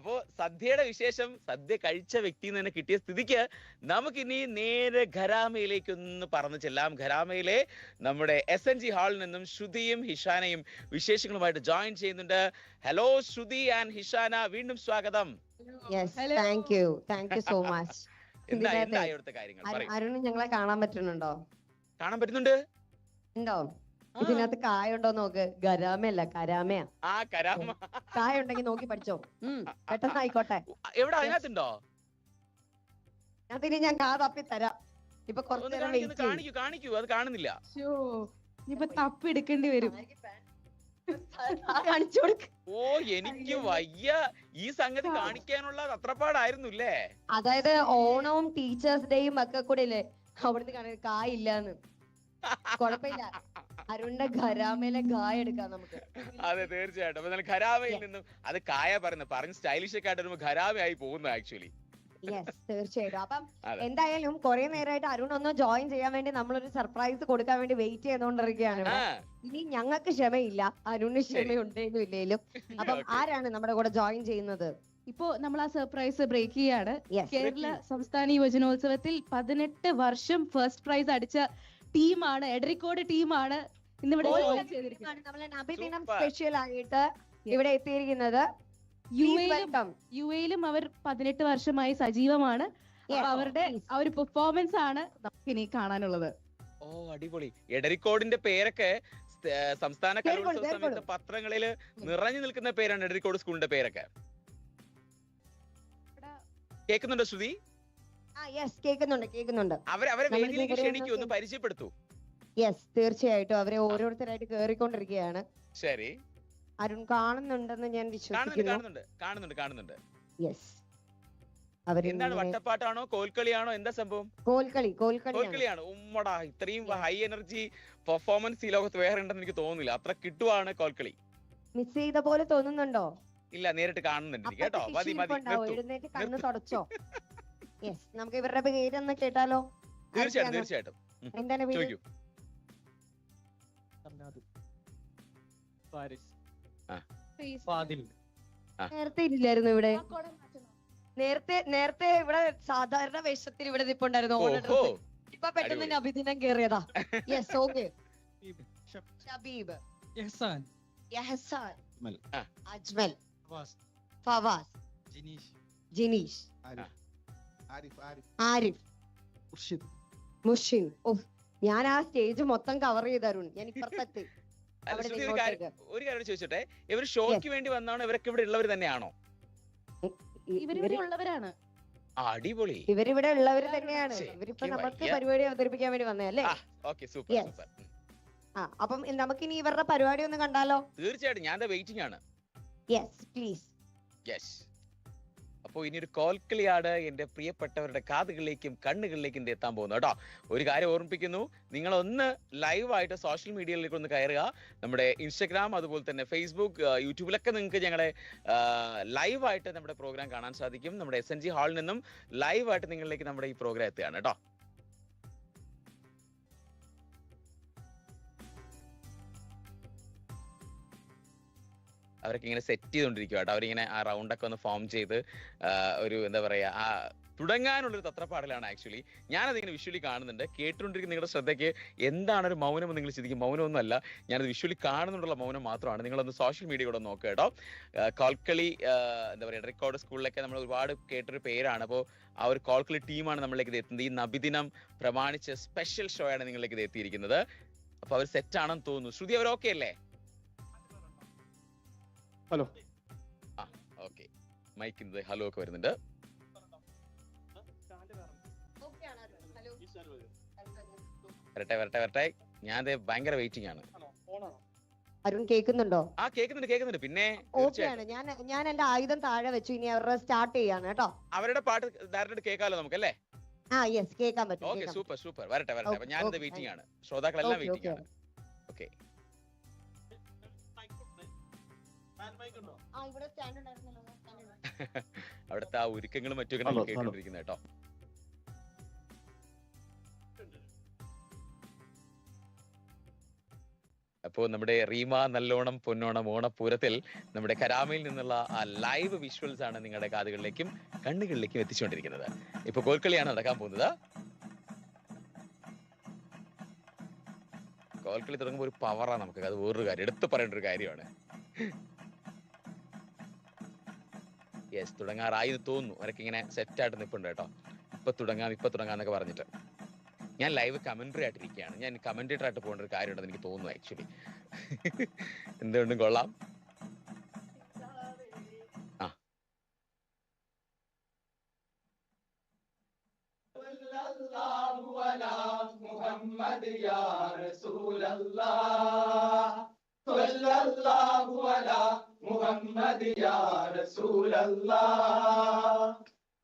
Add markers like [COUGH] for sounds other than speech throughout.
അപ്പോ സദ്യയുടെ വിശേഷം സദ്യ കഴിച്ച വ്യക്തി തന്നെ കിട്ടിയ സ്ഥിതിക്ക് നമുക്കിനി നേരെ ഖരാമയിലേക്ക് ഒന്ന് പറന്നു ചെല്ലാം. ഖരാമയിലെ നമ്മുടെ എസ് എൻ ജി ഹാളിൽ നിന്നും ശ്രുതിയും ഹിഷാനയും വിശേഷങ്ങളുമായിട്ട് ജോയിൻ ചെയ്യുന്നുണ്ട്. ഹലോ ശ്രുതി ആൻഡ് ഹിഷാന വീണ്ടും സ്വാഗതം. Thank you thank you so much Arun ഞങ്ങളെ കാണാൻ പറ്റുന്നുണ്ടോ? കാണാൻ പറ്റുന്നുണ്ട്? ഉണ്ടോ? ഇതിനകത്ത് കായ ഉണ്ടോ നോക്ക്. ഗരാമയല്ല കരാമയാ. ആ കരാമ. കായ ഉണ്ടെങ്കിൽ നോക്കി പഠിച്ചോ. ഉം പെട്ടെന്ന് ആയിക്കോട്ടെ. എവിടെ? അതിനകത്തുണ്ടോ? അതിന് ഞാൻ കാ തപ്പി തരാം. ഇപ്പൊ കുറച്ചു നേരം കാണിക്കൂ കാണിക്കൂ കാണിക്കൂ. അത് കാണുന്നില്ല. ശ്ശോ, ഇനിയിപ്പൊ തപ്പെടുക്കേണ്ടി വരും. കാണിച്ചു കൊടുക്ക. ഓ എനിക്ക് വയ്യ. ഈ സംഗതി കാണിക്കാനുള്ള അത്രപ്പാടായിരുന്നു അല്ലേ അതായത് ഓണവും ടീച്ചേഴ്സ് ഡേയും ഒക്കെ കൂടെ ഇല്ലേ അവിടുന്ന് കാണാൻ കായില്ലാന്ന്. കൊഴപ്പില്ല കുഴപ്പമില്ല. അരുണിന്റെ ഖരാമയിലെ കായ എടുക്കാം നമുക്ക്. അതെ തീർച്ചയായിട്ടും. അപ്പൊ ഖരാമയിൽ നിന്നും അത് കായ പറഞ്ഞു പറഞ്ഞ് സ്റ്റൈലിഷ് ഒക്കെ ആയിട്ട് വരുമ്പോ ഖരാമയായി പോകുന്നു ആക്ച്വലി യെസ് തീർച്ചയായിട്ടും. അപ്പം എന്തായാലും കുറെ നേരമായിട്ട് അരുൺ ഒന്ന് ജോയിൻ ചെയ്യാൻ വേണ്ടി നമ്മളൊരു സർപ്രൈസ് കൊടുക്കാൻ വേണ്ടി വെയിറ്റ് ചെയ്തുകൊണ്ടിരിക്കുകയാണ്. ഇനി ഞങ്ങൾക്ക് ക്ഷമയില്ല. അരുണിന്. ക്ഷമയുണ്ടെന്നും ഇല്ലേലും. അപ്പം ആരാണ് നമ്മുടെ കൂടെ ജോയിൻ ചെയ്യുന്നത്? ഇപ്പോ നമ്മൾ ആ സർപ്രൈസ് ബ്രേക്ക് ചെയ്യാണ് കേരള സംസ്ഥാന യുവജനോത്സവത്തിൽ പതിനെട്ട് വർഷം ഫസ്റ്റ് പ്രൈസ് അടിച്ച ടീമാണ് എഡറിക്കോട് ടീമാണ്. ഇന്നിവിടെ നമ്മളെ നബിദിനം സ്പെഷ്യൽ ആയിട്ട് ഇവിടെ എത്തിയിരിക്കുന്നത് യു എയിലും യു എയിലും അവർ പതിനെട്ട് വർഷമായി സജീവമാണ്. അവരുടെ ആ ഒരു പെർഫോമൻസ് ആണ് നമുക്ക് ഇനി കാണാനുള്ളത്. ഓ അടിപൊളി. എടരിക്കോടിന്റെ പേരൊക്കെ സംസ്ഥാന കലോത്സവ സമയത്ത് പത്രങ്ങളിൽ നിറഞ്ഞു നിൽക്കുന്ന പേരാണ് എടരിക്കോട് സ്കൂളിന്റെ പേരൊക്കെ. കേൾക്കുന്നുണ്ടോ ശ്രുതി? കേൾക്കുന്നുണ്ട് കേൾക്കുന്നുണ്ട്. അവരെ അവരെ വേദിയിലേക്ക് ക്ഷണിക്കൂ ഒന്ന് പരിചയപ്പെടുത്തൂ. യെസ് തീർച്ചയായിട്ടും. അവരെ ഓരോരുത്തരായിട്ട് കേറിക്കൊണ്ടിരിക്കുകയാണ്. ശരി. അരുൺ കാണുന്നുണ്ടെന്ന് ഞാൻ വിശ്വസിക്കുന്നു. കാണുന്നുണ്ട് കാണുന്നുണ്ട് കാണുന്നുണ്ട്. യെസ് എന്താണ് വട്ടപ്പാട്ടാണോ കോൽക്കളിയാണോ എന്താ സംഭവം? കോൽക്കളി കോൽക്കളിയാണ്. ഉമ്മടാ ഇത്രയും ഹൈ എനർജി പെർഫോമൻസ് ഈ ലോകത്ത് വേറെ ഉണ്ടെന്ന് എനിക്ക് തോന്നുന്നില്ല. അത്ര കിട്ടുവാണ് കോൽക്കളി. മിസ് ചെയ്ത പോലെ തോന്നുന്നുണ്ടോ? ഇല്ല നേരിട്ട് കാണുന്നുണ്ട് കേട്ടോ. മതി മതി എഴുന്നേറ്റ് കണ്ണ് തുടച്ചോ. യെസ് നമുക്ക് ഇവരുടെ പേരൊന്ന് കേട്ടാലോ. തീർച്ചയായിട്ടും? തീർച്ചയായിട്ടും. എന്താണ് പേര്? ഫാരിസ് ആ. ഫാദിൽ നേരത്തെ ഇല്ലായിരുന്നു ഇവിടെ? നേരത്തെ നേരത്തെ ഇവിടെ സാധാരണ വേഷത്തിൽ ഇവിടെ നിപ്പുണ്ടായിരുന്നു. ഓണ ഇപ്പൊ പെട്ടെന്ന് തന്നെ അഭിദിനം കേറിയതാ. [LAUGHS] Yes okay Shabeeb, Yahasan Ajmal. ഫവാസ്. ജിനീഷ്. ജിനീഷ്. ആരിഫ്. ആരിഫ് ആരിഫ്. ആരിഫ്. മുർഷിദ്. മുഷിൻ ഓ ഞാൻ ആ സ്റ്റേജ് മൊത്തം കവർ ചെയ്തരുൺ ഞാൻ ഇപ്പുറത്തെത്തി. ഒരു കാര്യം. ഒരു കാര്യം ചോദിച്ചോട്ടെ. ഇവർ ഷോയ്ക്ക് വേണ്ടി വന്നാണോ ഇവരൊക്കെ ഇവിടെ ഉള്ളവർ തന്നെയാണോ? ഉള്ളവരാണ്. അടിപൊളി. ഇവരിവിടെ ഉള്ളവർ തന്നെയാണ്. ഇവരിപ്പോ നമുക്ക് പരിപാടി അവതരിപ്പിക്കാൻ വേണ്ടി വന്നതല്ലേ ഓക്കെ സൂപ്പർ സൂപ്പർ. ആ അപ്പം നമുക്കിനി ഇവരുടെ പരിപാടി ഒന്ന് കണ്ടാലോ? തീർച്ചയായിട്ടും ഞാൻ വെയിറ്റിംഗ് ആണ്. യെസ് പ്ലീസ് യെസ് അപ്പോൾ ഇനി ഒരു കോൽക്കളിയാണ് എന്റെ പ്രിയപ്പെട്ടവരുടെ കാതുകളിലേക്കും കണ്ണുകളിലേക്കും എത്താൻ പോകുന്നു കേട്ടോ. ഒരു കാര്യം ഓർമ്മിപ്പിക്കുന്നു. നിങ്ങളൊന്ന് ലൈവായിട്ട് സോഷ്യൽ മീഡിയയിലേക്ക് ഒന്ന് കയറുക. നമ്മുടെ ഇൻസ്റ്റഗ്രാം അതുപോലെ തന്നെ ഫേസ്ബുക്ക് യൂട്യൂബിലൊക്കെ നിങ്ങൾക്ക് ഞങ്ങളെ ലൈവായിട്ട് നമ്മുടെ പ്രോഗ്രാം കാണാൻ സാധിക്കും. നമ്മുടെ എസ് എൻ ജി ഹാളിൽ നിന്നും ലൈവായിട്ട് നിങ്ങളിലേക്ക് നമ്മുടെ ഈ പ്രോഗ്രാം എത്തുകയാണ് കേട്ടോ. അവരൊക്കെ ഇങ്ങനെ സെറ്റ് ചെയ്തുകൊണ്ടിരിക്കുക കേട്ടോ അവരിങ്ങനെ ആ റൗണ്ടൊക്കെ ഒന്ന് ഫോം ചെയ്ത് ഒരു എന്താ പറയാ ആ തുടങ്ങാനുള്ളൊരു തത്രപ്പാടിലാണ് ആക്ച്വലി ഞാനത് ഇങ്ങനെ വിഷ്വലി കാണുന്നുണ്ട്. കേട്ടുകൊണ്ടിരിക്കുന്ന നിങ്ങളുടെ ശ്രദ്ധയ്ക്ക് എന്താണ് ഒരു മൗനം നിങ്ങൾ ചിന്തിക്കും. മൗനമൊന്നുമല്ല ഞാനത് വിഷ്വലി കാണുന്നുള്ള മൗനം മാത്രമാണ്. നിങ്ങളൊന്ന് സോഷ്യൽ മീഡിയ കൂടെ നോക്കുക കേട്ടോ. കോൽക്കളി എന്താ പറയുക റെക്കോർഡ് സ്കൂളിലൊക്കെ നമ്മൾ ഒരുപാട് കേട്ടൊരു പേരാണ്. അപ്പോൾ ആ ഒരു കോൽക്കളി ടീമാണ് നമ്മളിലേക്ക് എത്തുന്നത്. ഈ നബിദിനം പ്രമാണിച്ച് സ്പെഷ്യൽ ഷോയാണ് നിങ്ങളിലേക്ക് എത്തിയിരിക്കുന്നത്. അപ്പൊ അവർ സെറ്റ് ആണെന്ന് തോന്നുന്നു. ശ്രുതി അവർ ഓക്കെ അല്ലേ? ഹലോ. ആ ഓക്കെ. മൈക്കിന്റെ ഹലോ ഒക്കെ വരുന്നുണ്ട്. വരട്ടെ വരട്ടെ വരട്ടെ. ഞാൻ ദേ ഭയങ്കര വെയിറ്റിംഗ് ആണ്. അരുൺ കേൾക്കുന്നുണ്ടോ? ആ കേൾക്കുന്നുണ്ട് കേൾക്കുന്നുണ്ട്. പിന്നെ ഓക്കെയാണ് ആണ്. ഞാൻ ഞാൻ എന്റെ ആയുധം താഴെ വെച്ചു. ഇനി അവരുടെ സ്റ്റാർട്ട് ചെയ്യാണ് കേട്ടോ. അവരുടെ പാട്ട് ഡയറക്റ്റ് കേൾക്കാമല്ലോ നമുക്ക് അല്ലേ? ആ യെസ് കേൾക്കാൻ പറ്റും ഓക്കെ സൂപ്പർ സൂപ്പർ വരട്ടെ വരട്ടെ. ഞാൻ വെയിറ്റിംഗ് ആണ്. ശ്രോതാക്കളെല്ലാം വെയിറ്റിംഗ് ആണ്. ഓക്കെ [LAUGHS] അവിടുത്തെ ആ ഒരുക്കങ്ങളും മറ്റൊക്കെ നമ്മൾ. കേട്ടോണ്ടിരിക്കുന്നത് കേട്ടോ. അപ്പോ നമ്മുടെ റീമ നല്ലോണം പൊന്നോണം ഓണപ്പൂരത്തിൽ നമ്മുടെ കരാമയിൽ നിന്നുള്ള ആ ലൈവ് വിഷ്വൽസ് ആണ് നിങ്ങളുടെ കാതുകളിലേക്കും കണ്ണുകളിലേക്കും എത്തിച്ചുകൊണ്ടിരിക്കുന്നത്. ഇപ്പൊ കോൽക്കളിയാണ് നടക്കാൻ പോകുന്നത്. കോൽക്കളി തുടങ്ങുമ്പോൾ ഒരു പവറാണ് നമുക്ക്. അത് വേറൊരു കാര്യം. എടുത്തു പറയേണ്ട ഒരു കാര്യമാണ്. യെസ് തുടങ്ങാറായി എന്ന് തോന്നുന്നു അവരൊക്കെ ഇങ്ങനെ സെറ്റ് ആയിട്ട് നിൽപ്പുണ്ട് കേട്ടോ ഇപ്പൊ തുടങ്ങാം ഇപ്പൊ തുടങ്ങാം എന്നൊക്കെ പറഞ്ഞിട്ട് ഞാൻ ലൈവ് കമന്ററി ആയിട്ടിരിക്കുകയാണ് ഞാൻ കമന്റേറ്റർ ആയിട്ട് പോകേണ്ട ഒരു കാര്യമുണ്ടെന്ന് എനിക്ക് തോന്നുന്നു ആക്ച്വലി എന്തുകൊണ്ടും കൊള്ളാം ആ محمد يا رسول الله صلى الله على മുഹമ്മദ്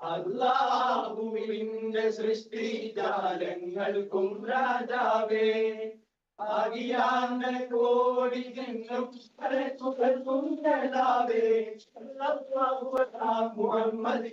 അള്ളാഹുവിന്റെ സൃഷ്ടിജാലങ്ങൾക്കും രാജാവേ. ആകിയാണ്ട കോടി Muhammad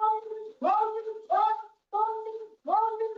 Morning, morning, morning, morning,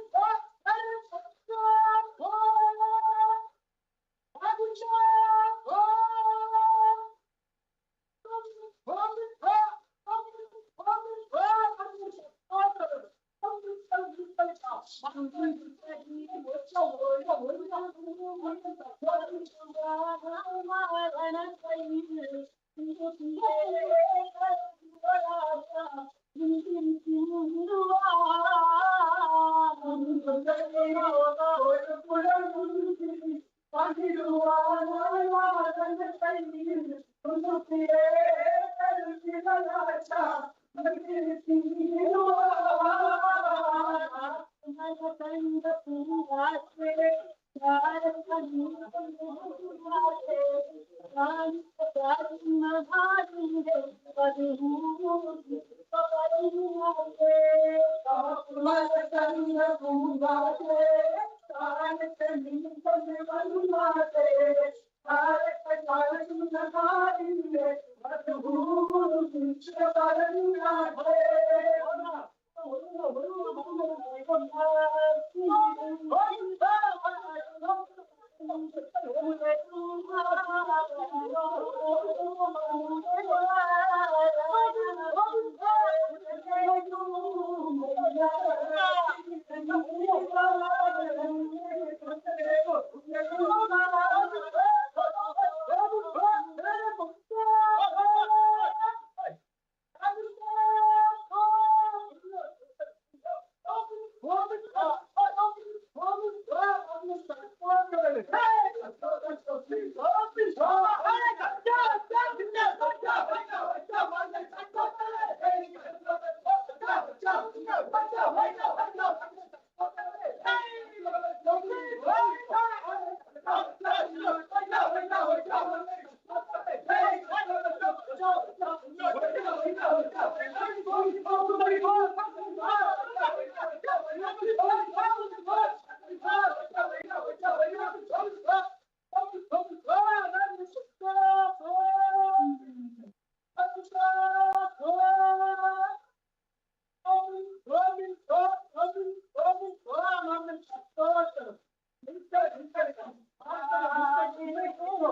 I Thank you.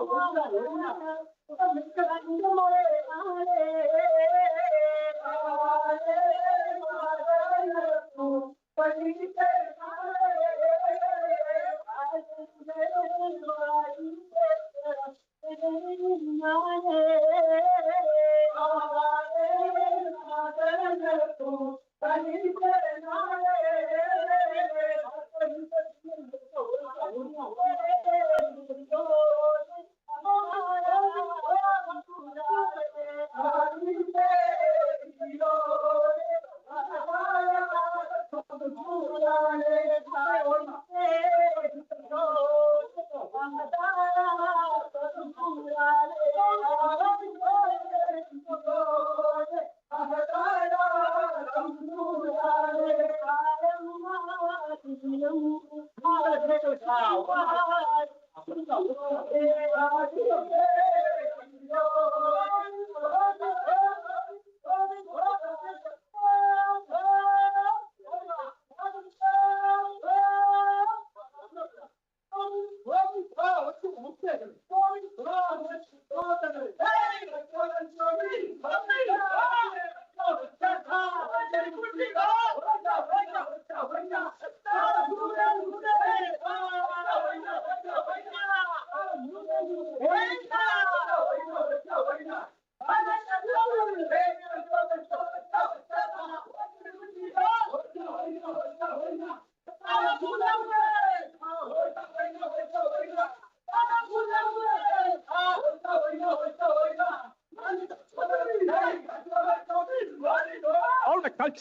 我要找刘我到们这来你们帮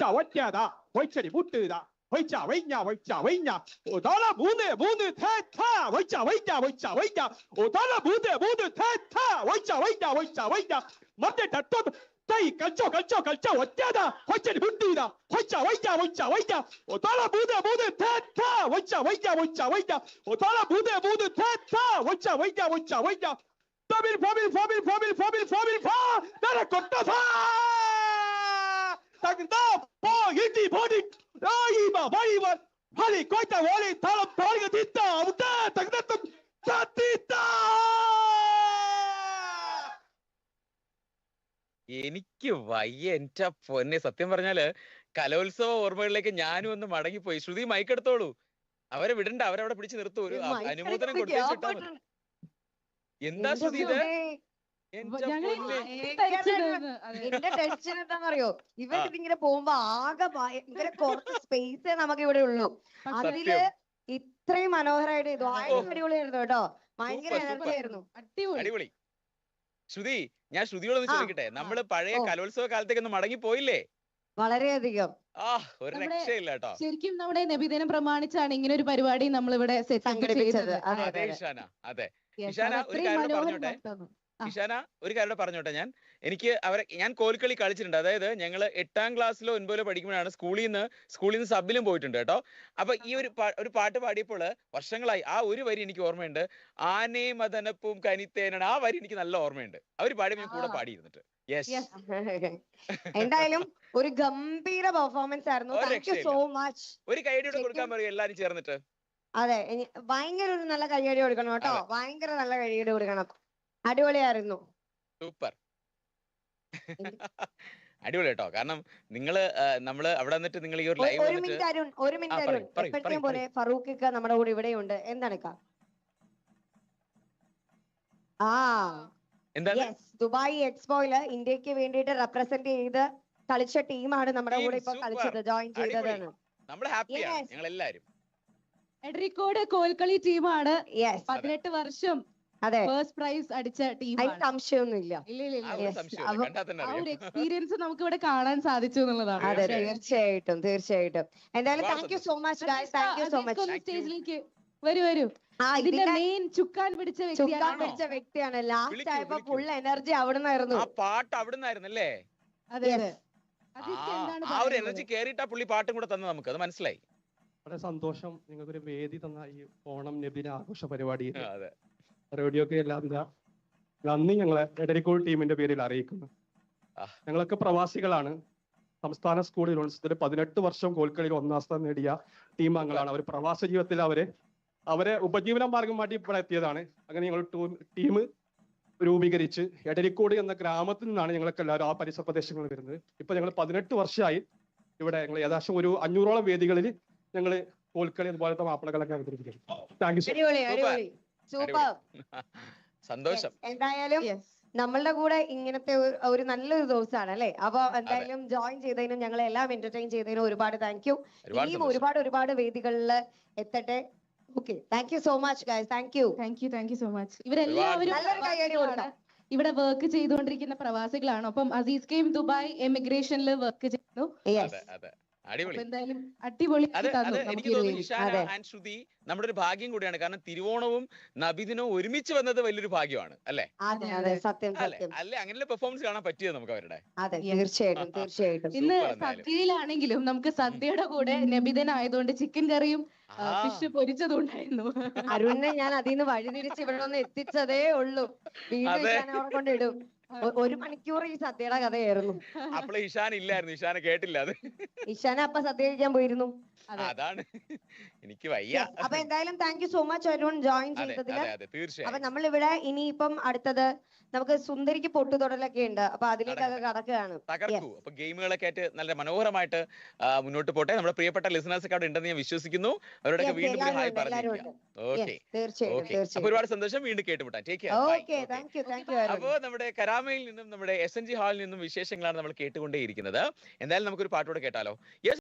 월자 월자다 월자리 못 뜨다. 월자 왜냐 월자 왜냐? 오다라 모네 모네 태타. 월자 왜냐 월자 왜냐? 오다라 모네 모네 태타. 월자 왜냐 월자 왜냐? 맘들 다 떠도 따이 간죠 간죠 간죠. 월자다? 월자리 못 뜨다. 월자 왜냐 월자 왜냐? 오다라 모네 모네 태타. 월자 왜냐 월자 왜냐? 오다라 모네 모네 태타. 월자 왜냐 월자 왜냐? 더빌 버빌 버빌 버빌 버빌 버빌 바 나를 걷다 사 bari ba. Hali koita wali talam taliga titta. Uta tagda tum tatita. എനിക്ക് വയ്യ എന്റെ പൊന്നെ. സത്യം പറഞ്ഞാൽ കലോത്സവ ഓർമ്മകളിലേക്ക് ഞാനും ഒന്ന് മടങ്ങിപ്പോയി. ശ്രുതി മൈക്കെടുത്തോളൂ അവരെ വിടണ്ട. അവരവിടെ പിടിച്ചു നിർത്തൂ. ഒരു അനുമോദനം കൊടുത്തു എന്താ ശ്രുതി ഇത്? എന്റെ ടെൻഷൻ എന്താണെന്നറിയോ ഇവർക്ക് ഇങ്ങനെ പോകുമ്പോ ആകെ ഭയങ്കര കുറച്ച് സ്പേസേ നമുക്ക് ഇവിടെ ഉള്ളൂ. അതിൽ ഇത്രയും മനോഹരമായിട്ട് ഇത് ഭയങ്കര അടിപൊളിയായിരുന്നു കേട്ടോ. ഭയങ്കര എനർജിയായിരുന്നു എനർജി ആയിരുന്നു. അടിപൊളി. അടിപൊളി. ശ്രുതി ഞാൻ ശ്രുതിയോട് ഒന്ന് ചോദിക്കട്ടെ? നമ്മൾ പഴയ കലോത്സവ കാലത്തേക്ക് ഒന്ന് മടങ്ങി പോയില്ലേ? വളരെയധികം. ആ ഒരു നമ്മുടെ രക്ഷയില്ല കേട്ടോ. ശരിക്കും നമ്മുടെ നബിദിനം പ്രമാണിച്ചാണ് ഇങ്ങനെ ഒരു പരിപാടി നമ്മൾ ഇവിടെ സംഘടിപ്പിച്ചത്. അതെ. ഇഷാന. അതെ. ഇഷാന, ഒരു കാര്യം പറഞ്ഞോട്ടെ? ഇഷാന ഒരു കാര്യം പറഞ്ഞോട്ടെ ഞാൻ. എനിക്ക് അവരെ ഞാൻ കോൽക്കളി കളിച്ചിട്ടുണ്ട്. അതായത് ഞങ്ങൾ എട്ടാം ക്ലാസ്സിലോ ഒൻപതിലോ പഠിക്കുമ്പോഴാണ് സ്കൂളിൽ നിന്ന് സ്കൂളിൽ നിന്ന് സബിലും പോയിട്ടുണ്ട് കേട്ടോ. അപ്പൊ ഈ ഒരു ഒരു പാട്ട് പാടിയപ്പോൾ വർഷങ്ങളായി. ആ ഒരു വരി എനിക്ക് ഓർമ്മയുണ്ട്. ആനേ മദനപ്പും കനിത്തേനാണ് ആ വരി എനിക്ക് നല്ല ഓർമ്മയുണ്ട്. അവർ പാടി ഞാൻ കൂടെ. പാടിയിരുന്നിട്ട്. എന്തായാലും ഒരു ഗംഭീര പെർഫോമൻസ് ആയിരുന്നു. ഒരു താങ്ക് യു സോ മച്ച് ഒരു കൈയടിയോടെ കൊടുക്കാൻ പറയും എല്ലാരും ചേർന്നിട്ട്. അതെ ഭയങ്കര ഒരു നല്ല കൈയടി കൊടുക്കണം കേട്ടോ. ഭയങ്കര നല്ല കൈയടി കൊടുക്കണം. അടിപൊളിയായിരുന്നു. സൂപ്പർ. [LAUGHS] അടിപൊളി കേട്ടോ കാരണം നിങ്ങൾ നമ്മൾ നമ്മൾ അവിടെ വന്നിട്ട് നിങ്ങൾ ഈ ഒരു ലൈവ് ഒരു മിനിറ്റ് അരുൺ ഒരു മിനിറ്റ് അരുൺ. എപ്പോഴത്തെയും പോലെ ഫറൂഖ് ഇക്ക നമ്മുടെ കൂടെ ഇവിടെയുണ്ട്? എന്താണ് ഇക്ക ആ. എന്താണ്? ദുബായ് എക്സ്പോയിൽ ഇന്ത്യയ്ക്ക് വേണ്ടിയിട്ട് റെപ്രസെന്റ് ചെയ്ത് കളിച്ച ടീമാണ് നമ്മുടെ കൂടെ ഇപ്പൊ. കളിച്ചത് ജോയിൻ ചെയ്തതാണ്. നമ്മൾ ഹാപ്പിയാണ്. ഞങ്ങൾ കോൽക്കളി ടീമാണ്. യെസ് പതിനെട്ട് വർഷം അതെ. ഫസ്റ്റ് പ്രൈസ് അടിച്ച അതിന് ടീമാണ് സംശയമൊന്നുമില്ല. ഇല്ല ഇല്ല ആ ഒരു സംശയമില്ല. കണ്ടാൽ തന്നെ ആ ഒരു അറിയാം. എക്സ്പീരിയൻസ് നമുക്ക് ഇവിടെ കാണാൻ സാധിച്ചു എന്നുള്ളതാണ്. അതെ തീർച്ചയായിട്ടും തീർച്ചയായിട്ടും. എന്തായാലും thank you so much guys thank you so much. സ്റ്റേജിലേക്ക് വരൂ വരൂ. ആ ഇതിന്റെ ഇതിന്റെ മെയിൻ ചുക്കാൻ പിടിച്ച ചുക്കാൻ വ്യക്തിയാണ് പിടിച്ച വ്യക്തിയാണ്. ലാസ്റ്റ് വിളിക്കൂ, ആയപ്പോ വിളിക്കൂ. ഫുൾ എനർജി അവിടുന്നായിരുന്നു. ആ പാട്ട് അതെ Yes. അതെ അതിക്ക് എന്താണ് ആ ഒരു പറയാനുള്ളത്? എനർജി കേറിയിട്ടാ പുള്ളി പാട്ടും കൂടെ തന്നെ നമുക്ക്. അത് മനസ്സിലായി. വളരെ സന്തോഷം. നിങ്ങൾക്കൊരു വേദി തന്ന ഈ ഓണം നബിന ആഘോഷ പരിപാടിയിൽ. അതെ. റേഡിയോക്ക് എല്ലാവിധ നന്ദി ഞങ്ങളെ എടരിക്കോൾ ടീമിന്റെ പേരിൽ അറിയിക്കുന്നു. ഞങ്ങളൊക്കെ പ്രവാസികളാണ്. സംസ്ഥാന സ്കൂൾ കലോത്സവത്തിൽ പതിനെട്ട് വർഷം കോൽക്കളിയിൽ ഒന്നാം സ്ഥാനം നേടിയ ടീം അംഗങ്ങളാണ്. അവർ പ്രവാസ ജീവിതത്തിൽ അവരെ അവരെ ഉപജീവന മാർഗം മാറ്റി ഇവിടെ എത്തിയതാണ്. അങ്ങനെ ഞങ്ങൾ ടീം രൂപീകരിച്ച് എടരിക്കോട് എന്ന ഗ്രാമത്തിൽ നിന്നാണ് ഞങ്ങൾക്ക് എല്ലാവരും ആ പരിസര പ്രദേശങ്ങളിൽ വരുന്നത്. ഇപ്പൊ ഞങ്ങൾ പതിനെട്ട് വർഷമായി ഇവിടെ ഞങ്ങൾ ഏകദേശം ഒരു അഞ്ഞൂറോളം വേദികളിൽ ഞങ്ങൾ കോൽക്കളി അതുപോലത്തെ മാപ്പിളകളൊക്കെ അവതരിപ്പിക്കുന്നു. Thank you super. [LAUGHS] സന്തോഷം. എന്തായാലും നമ്മളുടെ കൂടെ ഇങ്ങനത്തെ ഒരു- നല്ലൊരു ദിവസമാണ് അല്ലെ? അപ്പൊ എന്തായാലും ജോയിൻ ചെയ്തതിനും ഞങ്ങളെ എല്ലാം എന്റർടൈൻ ചെയ്തതിനും ഒരുപാട് താങ്ക് യു ഒരുപാട് ഇനിയും ഒരുപാട് ഒരുപാട് വേദികളിൽ എത്തട്ടെ. Okay thank you so much guys thank you thank you thank you so much ഇവരെല്ലാവരും നല്ലൊരു കൈയടി കൊടുക്കാം. ഇവിടെ വർക്ക് ചെയ്തുകൊണ്ടിരിക്കുന്ന പ്രവാസികളാണ്. അപ്പം അസീസ് കെയും ദുബായ് എമിഗ്രേഷനിൽ വർക്ക് ചെയ്യുന്നു അതെ അതെ. അടിപൊളി. അടിപൊളി അത് അത് എനിക്ക് തോന്നുന്നു. ഇഷാന ആൻഡ് ശ്രുതി നമ്മുടെ ഒരു ഭാഗ്യം കൂടിയാണ്. കാരണം തിരുവോണവും നബിദിനവും ഒരുമിച്ച് വന്നത് വലിയൊരു ഭാഗ്യമാണ് അല്ലേ? അതെ അതെ. സത്യം അല്ലെ? സത്യം. അല്ലെ? അങ്ങനെയുള്ള പെർഫോമൻസ് കാണാൻ പറ്റിയത് നമുക്ക് അവരുടെ? അതെ തീർച്ചയായിട്ടും തീർച്ചയായിട്ടും. ഇന്ന്. സദ്യയിലാണെങ്കിലും നമുക്ക് സദ്യയുടെ കൂടെ നബിദിനം ആയതുകൊണ്ട് ചിക്കൻ കറിയും ഫിഷ് പൊരിച്ചതും ഉണ്ടായിരുന്നു അരുണിനെ ഞാൻ അതിൽ നിന്ന് വഴിതിരിച്ച് ഇവിടെ ഒന്ന് എത്തിച്ചതേ ഉള്ളൂ. വീട് കൊണ്ടിടും. ഒ- ഒരു മണിക്കൂർ ഈ സദ്യയുടെ കഥയായിരുന്നു. അപ്പോൾ ഇഷാൻ ഇല്ലായിരുന്നു. ഇഷാനെ കേട്ടില്ല അത്. ഇഷാന അപ്പൊ സദ്യ കഴിക്കാൻ പോയിരുന്നു. അതാണ്. എനിക്ക് വയ്യ. അപ്പൊ എന്തായാലും thank you so much Arun join ചെയ്തതിൽ അപ്പൊ തീർച്ചയായും. നമ്മൾ ഇവിടെ ഇനിയിപ്പം അടുത്തത് നമുക്ക് സുന്ദരിക്ക് പൊട്ടുതൊടലൊക്കെ ഉണ്ട്. അപ്പൊ അതിലേക്കൊക്കെ കടക്കുകയാണ്. തകർക്കൂ. അപ്പൊ ഗെയിമുകളൊക്കെ ആയിട്ട് നല്ല മനോഹരമായിട്ട് മുന്നോട്ട് പോട്ടെ. നമ്മുടെ പ്രിയപ്പെട്ട ലിസണേഴ്സ് ഒക്കെ അവിടെ ഉണ്ടെന്ന് ഞാൻ വിശ്വസിക്കുന്നു. അവരോടൊക്കെ വീണ്ടും ഹായ് ഉണ്ട്. ഓക്കെ തീർച്ചയായിട്ടും ഒരുപാട് സന്തോഷം. വീണ്ടും കേട്ടുമുട്ടാം. ടേക്ക് കെയർ അപ്പോ നമ്മുടെ കരാമയിൽ നിന്നും നമ്മുടെ എസ് എൻ ജി ഹാളിൽ നിന്നും വിശേഷങ്ങളാണ് നമ്മൾ കേട്ടുകൊണ്ടേയിരിക്കുന്നത്. എന്തായാലും നമുക്കൊരു പാട്ടോടെ കേട്ടാലോ.